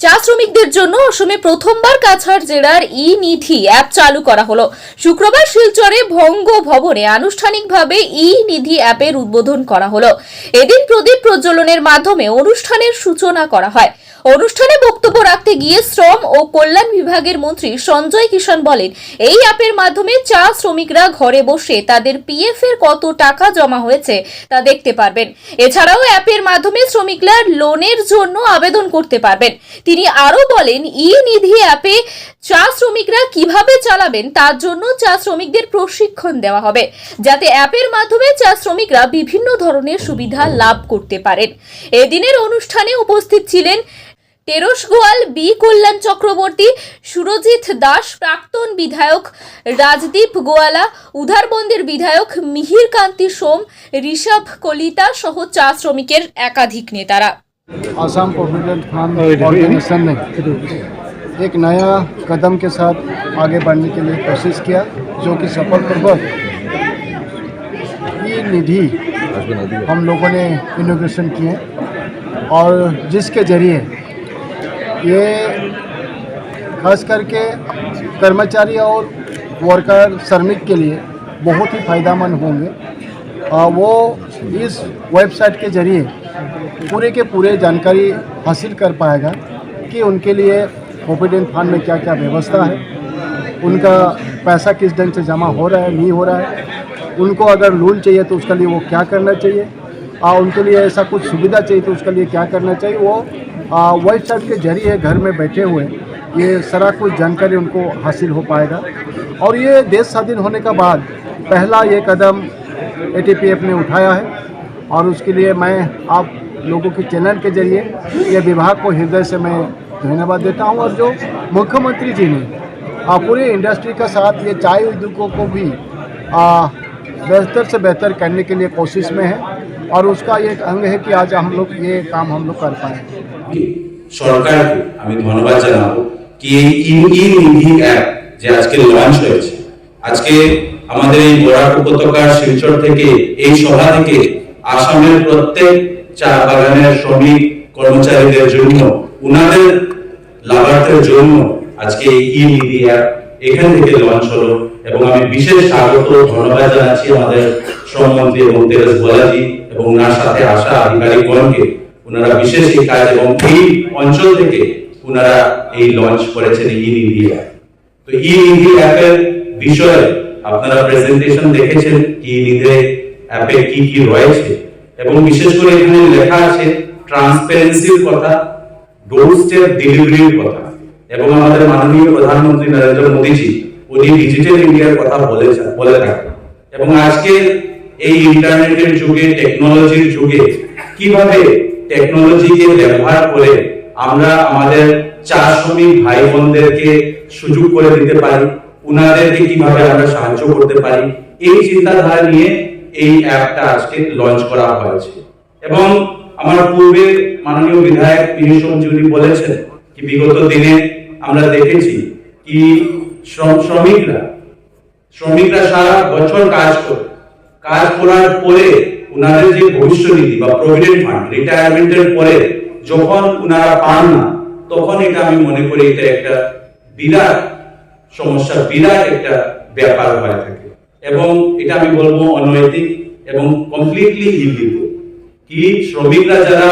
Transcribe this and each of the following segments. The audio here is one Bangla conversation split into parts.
চা শ্রমিকদের জন্য অসমে প্রথমবার কাছাড় জেলার ই নিধি অ্যাপ চালু করা হলো। শুক্রবার শিলচরে ভঙ্গ ভবনে আনুষ্ঠানিকভাবে ই নিধি অ্যাপের উদ্বোধন করা হলো। এদিন প্রদীপ প্রজ্বলনের মাধ্যমে অনুষ্ঠানের সূচনা করা হয়। অনুষ্ঠানে বক্তব্য রাখতে গিয়ে শ্রম ও কল্যাণ বিভাগের মন্ত্রী সঞ্জয় কিষাণ বলেন, এই অ্যাপের মাধ্যমে চা শ্রমিকরা ঘরে বসে তাদের পিএফ এর কত টাকা জমা হয়েছে তা দেখতে পারবেন। এছাড়াও অ্যাপের মাধ্যমে শ্রমিকরা লোনের জন্য আবেদন করতে পারবেন। তিনি আরও বলেন ই নিধি অ্যাপে চা শ্রমিকরা কীভাবে চালাবেন তার জন্য চা শ্রমিকদের প্রশিক্ষণ দেওয়া হবে, যাতে অ্যাপের মাধ্যমে চা শ্রমিকরা বিভিন্ন ধরনের সুবিধা লাভ করতে পারেন। এদিনের অনুষ্ঠানে উপস্থিত ছিলেন তেরস গোয়াল বি কল্যাণ চক্রবর্তী সুরজিৎ দাস প্রাক্তন বিধায়ক রাজদীপ গোয়ালা উধারবন্দের বিধায়ক মিহির কান্তি সোম ঋষভ কলিতা সহ চা শ্রমিকের একাধিক নেতারা आसाम प्रोविडेंट फंड ऑर्गेनाइजेशन ने एक नया कदम के साथ आगे बढ़ने के लिए कोशिश किया जो कि सफलपूर्वक ये निधि हम लोगों ने इनोग्रेशन किए और जिसके ज़रिए ये खास करके कर्मचारी और वर्कर श्रमिक के लिए बहुत ही फ़ायदेमंद होंगे। आ, वो इस वेबसाइट के ज़रिए पूरे के पूरे जानकारी हासिल कर पाएगा कि उनके लिए प्रोविडेंट फंड में क्या क्या व्यवस्था है। उनका पैसा किस ढंग से जमा हो रहा है नहीं हो रहा है। उनको अगर लोन चाहिए तो उसके लिए वो क्या करना चाहिए? और उनके लिए ऐसा कुछ सुविधा चाहिए तो उसके लिए क्या करना चाहिए? वो वेबसाइट के ज़रिए घर में बैठे हुए ये सारा कुछ जानकारी उनको हासिल हो पाएगा। और ये देश स्वाधीन होने के बाद पहला ये कदम ए ने उठाया है। और उसके लिए मैं आप लोगों के चैनल के ज़रिए ये विभाग को हृदय से मैं धन्यवाद देता हूँ। और जो मुख्यमंत्री जी ने पूरे इंडस्ट्री का साथ ये चाय उद्योगों को भी बेहतर से बेहतर करने के लिए कोशिश में है। और उसका एक अंग है कि आज हम लोग ये काम हम लोग कर पाए। সরকারকে আমি ধন্যবাদ জানাব কি এই ই নিধি অ্যাপ যে আজকে লঞ্চ হয়েছে, আজকে আমাদের এই বরাক উপত্যকার শিলচর থেকে এই সভা থেকে আসামের প্রত্যেক চা বাগানের শ্রমিক কর্মচারীদের জন্য, উনাদের লাভার্থের জন্য আজকে এই ই নিধি অ্যাপ এখান থেকে লঞ্চ হলো এবং আমি বিশেষ স্বাগত ধন্যবাদ জানাচ্ছি আমাদের শ্রমমন্ত্রী এবং তেরেস বলাজি এবং ওনার সাথে আসা আধিকারিকগণকে। ওনারা বিশেষ এই কাজ এবং এই অঞ্চল থেকে ওনারা এই লঞ্চ করেছেন ই ইন্ডিয়া তো ই ইন্ডিয়া অ্যাপের বিষয়ে আপনারা প্রেজেন্টেশন দেখেছেন ই নিধি অ্যাপে কি কি রয়েছে এবং বিশেষ করে এখানে লেখা আছে ট্রান্সপারেন্সির কথা ডোর স্টেপ ডেলিভারির কথা। এবং আমাদের মাননীয় প্রধানমন্ত্রী নরেন্দ্র মোদীজি, উনি ডিজিটাল ইন্ডিয়ার কথা বলে বলে থাকেন। এবং আজকে এই ইন্টারনেটের যুগে টেকনোলজির যুগে কীভাবে টেকনোলজিকে ব্যবহার করে আমরা আমাদের চা শ্রমিক ভাই বোনদেরকে সুযোগ করে দিতে পারি, উনাদেরকে কীভাবে আমরা সাহায্য করতে পারি, এই চিন্তাধারা নিয়ে এই অ্যাপটা আজকে লঞ্চ করা হয়েছে। এবং আমার পূর্বে মাননীয় বিধায়ক মিনি সঞ্জীবনী বলেছেন কি বিগত দিনে আমরা দেখেছি কি শ্রম- শ্রমিকরা শ্রমিকরা সারা বছর কাজ করে, কাজ করার পরে উনাদের যে ভবিষ্য নিধি বা প্রভিডেন্ট ফান্ড রিটায়ারমেন্টের পরে যখন উনারা পান না, তখন এটা আমি মনে করি এটা একটা বিরাট সমস্যা, বিরাট একটা ব্যাপার হয়ে থাকে। এবং এটা আমি বলব অনৈতিক এবং কমপ্লিটলি ইলিগেল কি শ্রমিকরা যারা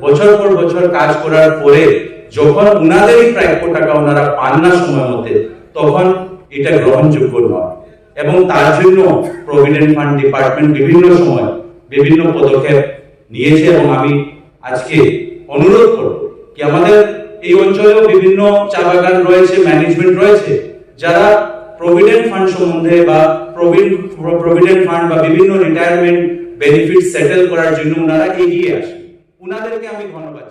বছর পর বছর কাজ করার পরে যখন উনাদেরই প্রাপ্য টাকা ওনারা পান না সময় মতে, তখন এটা গ্রহণযোগ্য নয়। এবং তার জন্য প্রভিডেন্ট ফান্ড ডিপার্টমেন্ট বিভিন্ন সময় বিভিন্ন পদক্ষেপ নিয়েছে এবং আমি আজকে অনুরোধ করব কি আমাদের এই অঞ্চলেও বিভিন্ন চা বাগান রয়েছে ম্যানেজমেন্ট রয়েছে, যারা প্রভিডেন্ট ফান্ড সম্বন্ধে বা প্রভিডেন্ট ফান্ড বা বিভিন্ন রিটায়ারমেন্ট বেনিফিট সেটেল করার জন্য ওনারা এগিয়ে আসে ওনাদেরকে আমি ধন্যবাদ।